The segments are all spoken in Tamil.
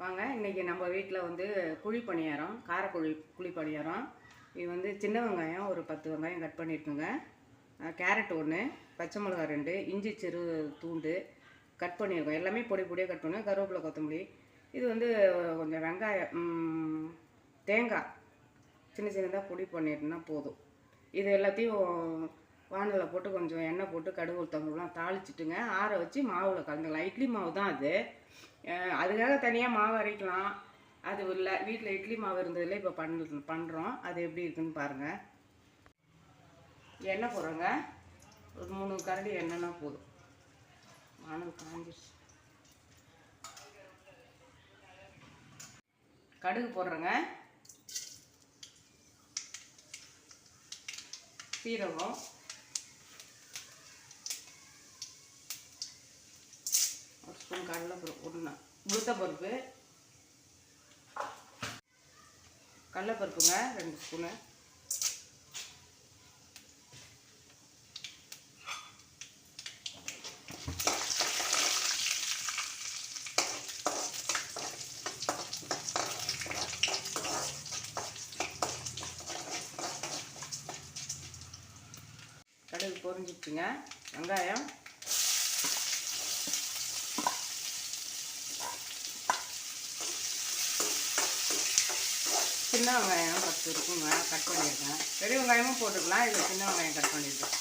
வாங்க இன்றைக்கி நம்ம வீட்டில் வந்து குழி பணியாரம் காரக்குழி குழி பணியாரம். இது வந்து சின்ன வெங்காயம் ஒரு பத்து வெங்காயம் கட் பண்ணியிருக்குங்க கேரட் ஒன்று பச்சை மிளகா ரெண்டு இஞ்சி சிறு தூண்டு கட் பண்ணியிருக்கோம் எல்லாமே பொடி பொடியாக கட் பண்ணுவோம். கருவேப்பிலை கொத்தமல்லி. இது வந்து கொஞ்சம் வெங்காயம் தேங்காய் சின்ன சின்னதாக பொடி பண்ணிட்டுனா போதும். இது எல்லாத்தையும் வானலில் போட்டு கொஞ்சம் எண்ணெய் போட்டு கடுகு உளுத்தம்பருலாம் தாளிச்சிட்டுங்க. ஆற வச்சு மாவில் கலந்துக்கலாம். இட்லி மாவு தான் அது. அதுக்காக தனியாக மாவு அரைக்கலாம். அது இல்லை. வீட்டில் இட்லி மாவு இருந்ததில் இப்போ பண்ண பண்ணுறோம் அது எப்படி இருக்குன்னு பாருங்கள் எண்ணெய் போடுறோங்க. ஒரு மூணு கரண்டி எண்ணெய்னா போதும். வானல் காஞ்சிருச்சு. கடுகு போடுறேங்க. சீரகம் ஒரு ஸ்பூன் கடலைப்பருப்பு ஒன்று உளுத்தப்பருப்பு கடலைப்பருப்புங்க ரெண்டு ஸ்பூனு. கடுகு பொறிஞ்சிடுச்சுங்க வெங்காயம். சின்ன வெங்காயம் பத்து இருக்குங்க கட் பண்ணியிருக்கேன். பெரிய வெங்காயமும் போட்டுக்கலாம். இதில் சின்ன வெங்காயம் கட் பண்ணியிருக்கேன்.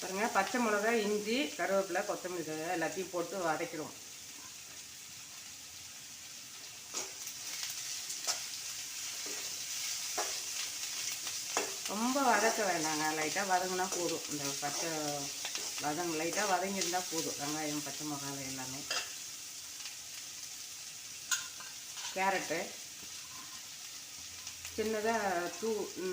பாருங்க பச்சை மிளகாய் இஞ்சி கருவேப்பிலை கொத்தமல்லி எல்லாத்தையும் போட்டு வதக்கிடுவோம். ரொம்ப வதக்க வேண்டாங்க. லைட்டாக வதங்கினா போதும். இந்த பச்சை வதங்க லைட்டாக வதங்கியிருந்தால் போதும். வெங்காயம் பச்சை மிளகாய் எல்லாமே. கேரட்டு. சின்னதாக தூ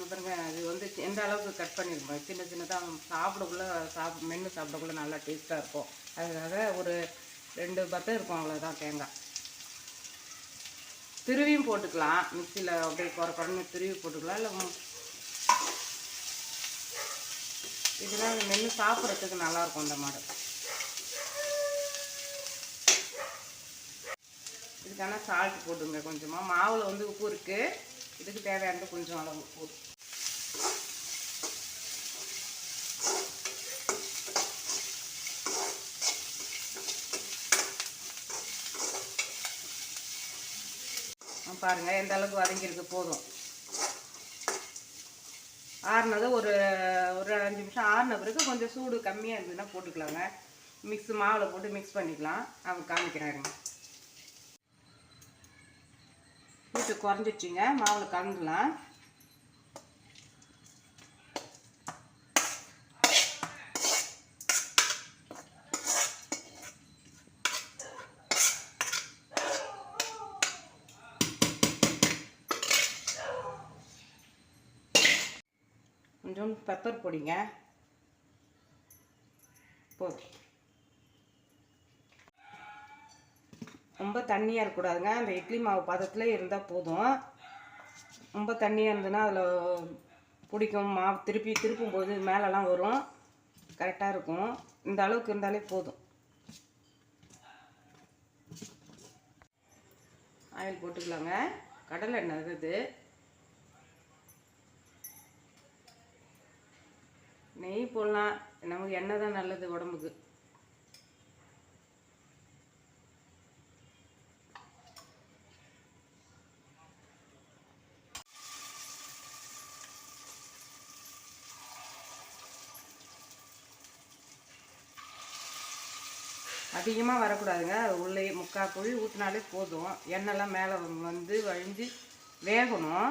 பாருங்க இது வந்து எந்த அளவுக்கு கட் பண்ணியிருக்கோம்? சின்ன சின்னதாக சாப்பிடக்குள்ள சாப் மென்று சாப்பிடக்குள்ள நல்லா டேஸ்ட்டாக இருக்கும். அதுக்காக ஒரு ரெண்டு பத்தம் இருக்கும் அவ்வளோதான் தேங்காய். திருவியும் போட்டுக்கலாம். மிக்சியில் அப்படியே குறை குறைன்னு திருவி போட்டுக்கலாம். இல்லை இதெல்லாம் மென்று சாப்பிட்றதுக்கு நல்லாயிருக்கும் இந்த மாடு. இதுக்கான சால்ட் போட்டுங்க கொஞ்சமாக மாவில் வந்து உப்பு இருக்குது இதுக்கு தேவையானது கொஞ்சம் அளவு உப்பு. பாருங்கள் எந்த அளவுக்கு வதங்கியிருக்கு போதும். ஆறுனது ஒரு ஒரு அஞ்சு நிமிஷம் ஆறுன பிறகு கொஞ்சம் சூடு கம்மியாக இருந்ததுன்னா போட்டுக்கலாங்க. மிக்ஸ் மாவில் போட்டு மிக்ஸ் பண்ணிக்கலாம். அவங்க காமிக்கிறாருங்க வீட்டு குறைஞ்சிடுச்சிங்க. மாவில் கலந்துலாம் கொஞ்சம் பெப்பர் பொடிங்க. போதும் ரொம்ப தண்ணியாக இருக்கக்கூடாதுங்க. அந்த இட்லி மாவு பதத்தில் இருந்தால் போதும். ரொம்ப தண்ணியாக இருந்ததுன்னா அதில் பிடிக்கும். மாவு திருப்பி திருப்பும் போது மேலெலாம் வரும். கரெக்டாக இருக்கும். இந்த அளவுக்கு இருந்தாலே போதும். ஆயில் போட்டுக்கலாங்க. கடலை எண்ணெய் இது நெய் போடலாம். நமக்கு எண்ணெய் தான் நல்லது உடம்புக்கு. அதிகமாக வரக்கூடாதுங்க. உள்ளே முக்கால் குழி ஊற்றினாலே போதும். எண்ணெய்லாம் மேலே வந்து வழிஞ்சு வேகணும்.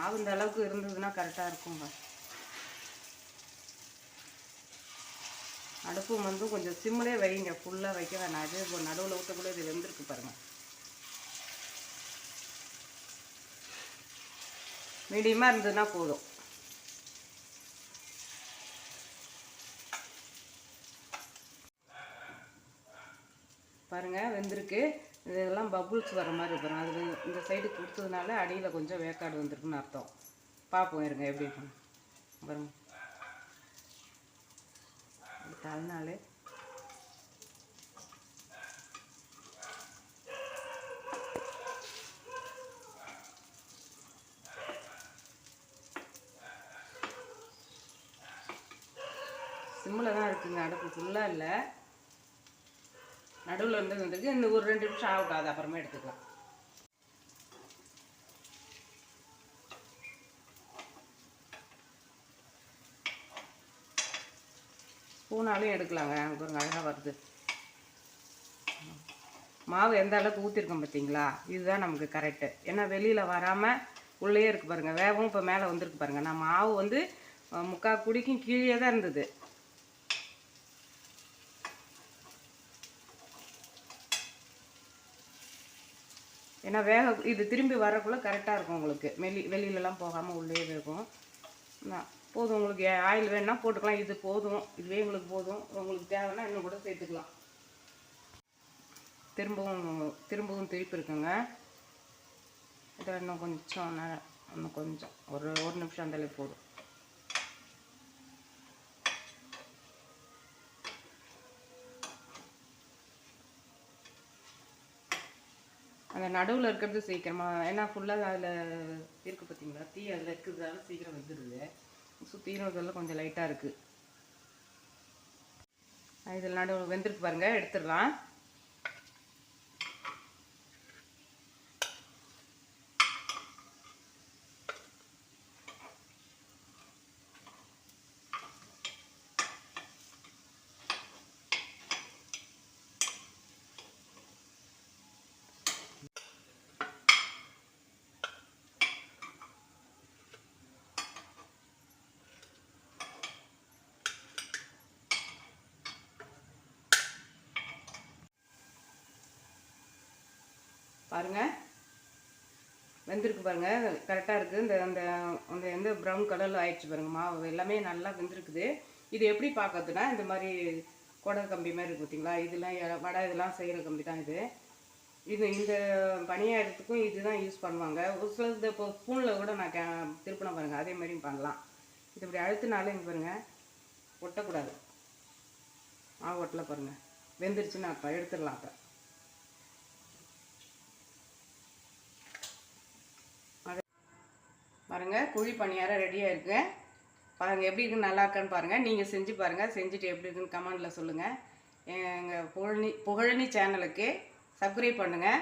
மாவு இந்த அளவுக்கு இருந்ததுன்னா கரெக்டாக இருக்குங்க அடுப்பு வந்து கொஞ்சம் சிம்மிலே வைங்க. ஃபுல்லாக வைக்க வேணாம். அது இப்போ நடுவில் ஊற்றக்கூட இது வெந்திருக்கு பாருங்கள் மீடியமாக இருந்ததுன்னா போதும். பாருங்கள் வெந்திருக்கு. இதெல்லாம் பபுள்ஸ் வர மாதிரி இருக்கும். அது இந்த சைடு கொடுத்ததுனால அடியில் கொஞ்சம் வேக்காடு வந்திருக்குன்னு அர்த்தம். பார்ப்போம் இருங்க எப்படி இருக்கும் பாருங்க. தள்ளினாலே. சிம்மில் தான் இருக்குங்க. அடுப்பு ஃபுல்லாக இல்லை. நடுவில் வந்து வந்துருக்கு இந்த ஒரு ரெண்டு நிமிஷம் ஆகட்டும் அது அப்புறமா எடுத்துக்கலாம். ஸ்பூனாலையும் எடுக்கலாங்க. எனக்கு ஒரு அழகாக வருது. மாவு எந்த அளவுக்கு ஊற்றிருக்கோம் பார்த்தீங்களா இதுதான் நமக்கு கரெக்டு ஏன்னா வெளியில் வராமல் உள்ளேயே இருக்கு பாருங்கள் வேகவும் இப்போ மேலே வந்திருக்கு பாருங்கள் நான் மாவு வந்து முக்கால் குடிக்கும் கீழே தான் இருந்தது. ஏன்னா வேக இது திரும்பி வரக்குள்ளே கரெக்டாக இருக்கும் உங்களுக்கு. வெளி வெளியிலலாம் போகாமல் உள்ளே இருக்கும் போதும் உங்களுக்கு. ஆயில் வேணால் போட்டுக்கலாம். இது போதும். இதுவே உங்களுக்கு போதும். உங்களுக்கு தேவைன்னா இன்னும் கூட சேர்த்துக்கலாம். திரும்பவும் திரும்பவும் திருப்பி இருக்குங்க. இதில் இன்னும் கொஞ்சம் நேரம் இன்னும் கொஞ்சம். ஒரு ஒரு நிமிஷம் இருந்தாலே போதும். அந்த நடுவில் இருக்கிறது சீக்கிரமாக ஏன்னா ஃபுல்லாக அதில் இருக்குது பார்த்தீங்களா தீ அதில் இருக்கிறதால சீக்கிரம் வந்துடுது சுற்றினதெல்லாம் கொஞ்சம் லைட்டாக இருக்குது இதில் நடுவில் வெந்திருக்கு பாருங்கள் எடுத்துடலாம். பாருங்க. வெந்திருக்கு பாருங்க. கரெக்டாக இருக்குது இந்த அந்த அந்த எந்த ப்ரௌன் கலரில் ஆயிடுச்சு பாருங்க. மாவு எல்லாமே நல்லா வெந்திருக்குது. இது எப்படி பார்க்கறதுனா இந்த மாதிரி குடல் கம்பி மாதிரி இருக்குங்களா பார்த்தீங்களா இதெல்லாம் வடை இதெல்லாம் செய்கிற கம்பி தான் இது. இது இந்த பணியாரத்துக்கும் இதுதான் யூஸ் பண்ணுவாங்க. ஒரு சில இந்த இப்போ ஸ்பூனில் கூட நான் கே திருப்பின பாருங்கள் அதே மாதிரியும் பண்ணலாம். இது இப்படி அழுத்தினாலும் இங்கே பாருங்கள் ஒட்டக்கூடாது. மாவு ஒட்டலை பாருங்கள் வெந்துருச்சுன்னு அப்போ எடுத்துடலாம் அப்போ. பாருங்கள் குழி பணியாரம் ரெடியாக இருக்கு. பாருங்கள் எப்படி இருக்குன்னு நல்லா இருக்கான்னு பாருங்கள் நீங்கள் செஞ்சு பாருங்கள் செஞ்சுட்டு எப்படி இருக்குன்னு கமெண்டில் சொல்லுங்கள் எங்கள் புகழனி புகழனி சேனலுக்கு சப்ஸ்கிரைப் பண்ணுங்கள்